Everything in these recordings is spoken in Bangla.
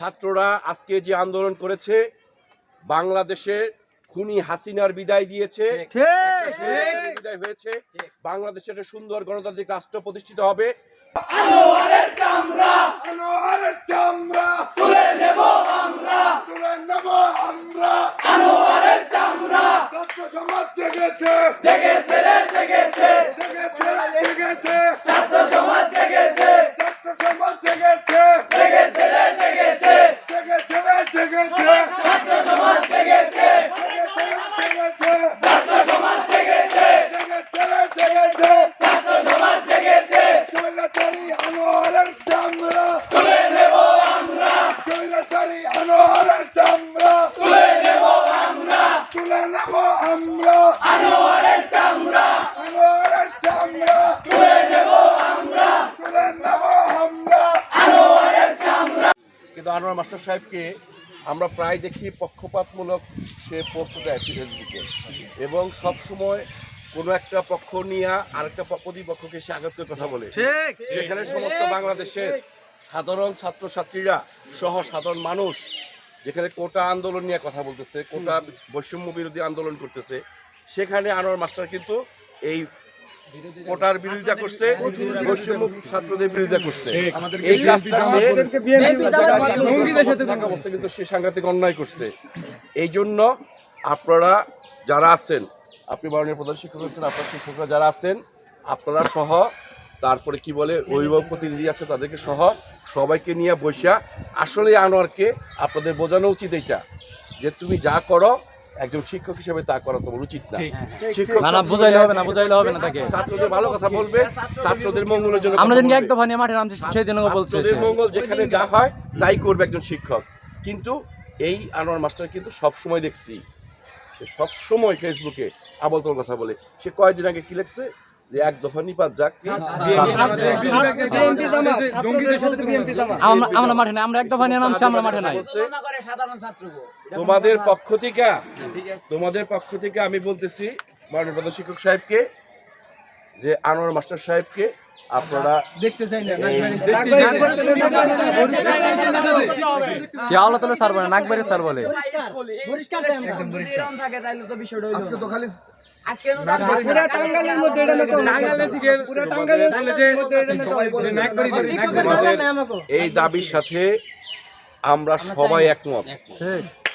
ছাত্ররা আজকে যে আন্দোলন করেছে বাংলাদেশে খুনি হাসিনার বিদায় দিয়েছে। একটা বিদায় হয়েছে। বাংলাদেশে একটা সুন্দর গণতান্ত্রিক রাষ্ট্র প্রতিষ্ঠিত হবে। আনোয়ারের চামড়া তুলে নেব আমরা। তুলে নেব আমরা। আনোয়ারের চামড়া। ছাত্র সমাজ জেগেছে জেগেছে। জেগেছে জেগেছে রে জেগেছে ছাত্র সমাজ জেগেছে ছাত্র সমাজ জেগেছে জেগেছে রে জেগেছে জেগেছে রে জেগেছে ছাত্র সমাজ জেগেছে জেগেছে রে জেগেছে ছাত্র সমাজ জেগেছে জেগেছে রে জেগেছে ছাত্র সমাজ জেগেছে স্বৈরাচারী আনোয়ারের চামড়া তুলে নেব আমরা স্বৈরাচারী আনোয়ারের চামড়া তুলে নেব আমরা তুলে আমরা। আনোয়ারের চামড়া। আনোয়ারের চামড়া। তুলে নেব আমরা। তুলে নেব আমরা। আনোয়ারের চামড়া। কিন্তু আনোয়ার মাস্টার সাহেবকে আমরা প্রায় দেখি পক্ষপাতমূলক সে পোস্ট দেয় ফেসবুকে। এবং সব সময় কোনো একটা পক্ষ নিয়ে আরেকটা প্রতিপক্ষকে সে আঘাত করে কথা বলে। যেখানে সমস্ত বাংলাদেশের সাধারণ ছাত্রছাত্রীরা সহ সাধারণ মানুষ যেখানে কোটা আন্দোলন নিয়ে কথা বলতেছে কোটা বৈষম্য বিরোধী আন্দোলন করতেছে সেখানে আনোয়ার মাস্টার কিন্তু এই কোটার বিরোধিতা করছে। বৈষম্য ছাত্রদের বিরোধিতা করছে। এই কাজটা সে কিন্তু সে সাংঘাতিক অন্যায় করছে। এই জন্য আপনারা যারা আছেন আপনি মাননীয় প্রধান শিক্ষক হচ্ছেন আপনার শিক্ষকরা যারা আছেন আপনারা সহ তারপরে কি বলে অভিভাবক প্রতিনিধি আছে তাদেরকে সহ সবাইকে নিয়ে বসিয়া আসলে আনোয়ারকে আপনাদের বোঝানো উচিত এটা যে তুমি যা করো একজন শিক্ষক হিসেবে তা করা তোমার উচিত না। শিক্ষক না না হবে না বুঝাইলে হবে না তাকে। ছাত্রদের ভালো কথা বলবে ছাত্রদের মঙ্গলের জন্য আমরা নিয়ে মাঠে নামছি বলছে মঙ্গল যেখানে যা হয় তাই করবে একজন শিক্ষক। কিন্তু এই আনোয়ার মাস্টার কিন্তু সব সময় দেখছি সে সব সময় ফেসবুকে আবল তোর কথা বলে। সে কয়েকদিন আগে কি লিখছে? যে এক দফা নিপাত যাক আমরা আমরা মাঠে নাই আমরা এক দফা নিয়ে নামছি আমরা মাঠে নাই। তোমাদের পক্ষ থেকে তোমাদের পক্ষ থেকে আমি বলতেছি মাননীয় প্রধান শিক্ষক সাহেবকে যে আনোয়ার মাস্টার সাহেবকে আপনারা দেখতে চাই না কে স্যার বলে? নাকবাড়ি স্যার বলে। এই দাবির সাথে আমরা সবাই একমত।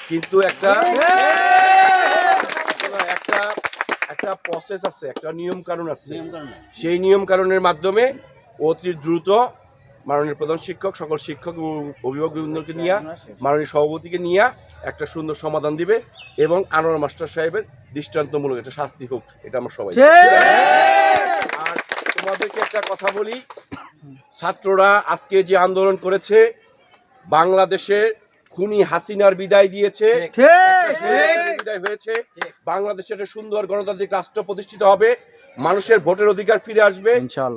কিন্তু একটা একটা একটা প্রসেস আছে একটা নিয়ম কানুন আছে। সেই নিয়ম কানুনের মাধ্যমে অতি দ্রুত মাননীয় প্রধান শিক্ষক সকল শিক্ষক এবং অভিভাবকবৃন্দকে নিয়ে মাননীয় সভাপতিকে নিয়ে একটা সুন্দর সমাধান দিবে এবং আনোয়ার মাস্টার সাহেবের দৃষ্টান্তমূলক একটা শাস্তি হোক এটা আমরা সবাই। আর তোমাদেরকে একটা কথা বলি ছাত্ররা আজকে যে আন্দোলন করেছে বাংলাদেশে খুনি হাসিনার বিদায় দিয়েছে। বিদায় হয়েছে। বাংলাদেশে একটা সুন্দর গণতান্ত্রিক রাষ্ট্র প্রতিষ্ঠিত হবে। মানুষের ভোটের অধিকার ফিরে আসবে।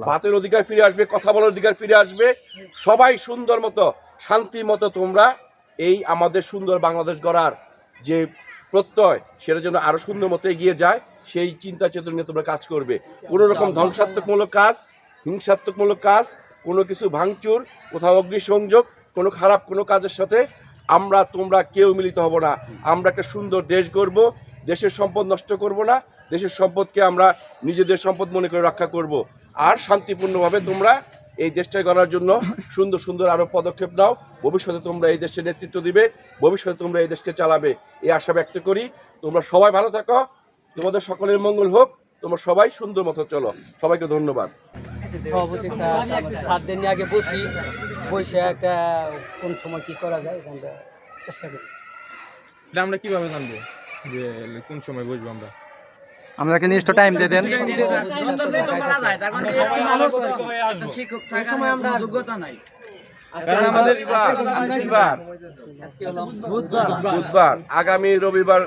ভাতের অধিকার ফিরে আসবে কথা বলার অধিকার ফিরে আসবে। সবাই সুন্দর মতো শান্তি মতো তোমরা এই আমাদের সুন্দর বাংলাদেশ গড়ার যে প্রত্যয় সেটা যেন আরও সুন্দর মতো এগিয়ে যায়। সেই চিন্তা চেতনা নিয়ে তোমরা কাজ করবে। কোনো রকম ধ্বংসাত্মকমূলক কাজ হিংসাত্মকমূলক কাজ কোনো কিছু ভাঙচুর কোথাও অগ্নিসংযোগ কোনো খারাপ কোনো কাজের সাথে আমরা, তোমরা কেউ মিলিত হব না। আমরা একটা সুন্দর দেশ গড়ব, দেশের সম্পদ নষ্ট করব না, দেশের সম্পদকে আমরা নিজেদের সম্পদ মনে করে রক্ষা করব। আর শান্তিপূর্ণভাবে তোমরা এই দেশটা গড়ার জন্য সুন্দর সুন্দর আরও পদক্ষেপ নাও। ভবিষ্যতে তোমরা এই দেশের নেতৃত্ব দিবে, ভবিষ্যতে তোমরা এই দেশকে চালাবে। এই আশা ব্যক্ত করি, তোমরা সবাই ভালো থাকো, তোমাদের সকলের মঙ্গল হোক, তোমরা সবাই সুন্দর মতো চলো। সবাইকে ধন্যবাদ। সভাপতি স্যার সাত দিন আগে বসি বসে একটা কোন সময় কি করা যায় এখানটা চেষ্টা করি। এটা আমরা কীভাবে জানব যে কোন সময় বসবো আমরা? নির্দিষ্ট টাইম দিয়ে দেন। কারণ আমাদের বুধবার আগামী রবিবার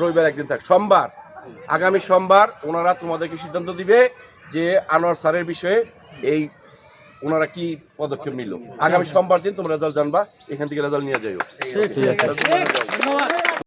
রবিবার একদিন থাক। সোমবার আগামী সোমবার ওনারা তোমাদেরকে সিদ্ধান্ত দিবে যে আনোয়ার স্যারের বিষয়ে এই ওনারা কি পদক্ষেপ নিল? আগামী সোমবার দিন তোমরা রেজাল্ট জানবা এখান থেকে রেজাল্ট নিয়ে যাইও। ঠিক আছে।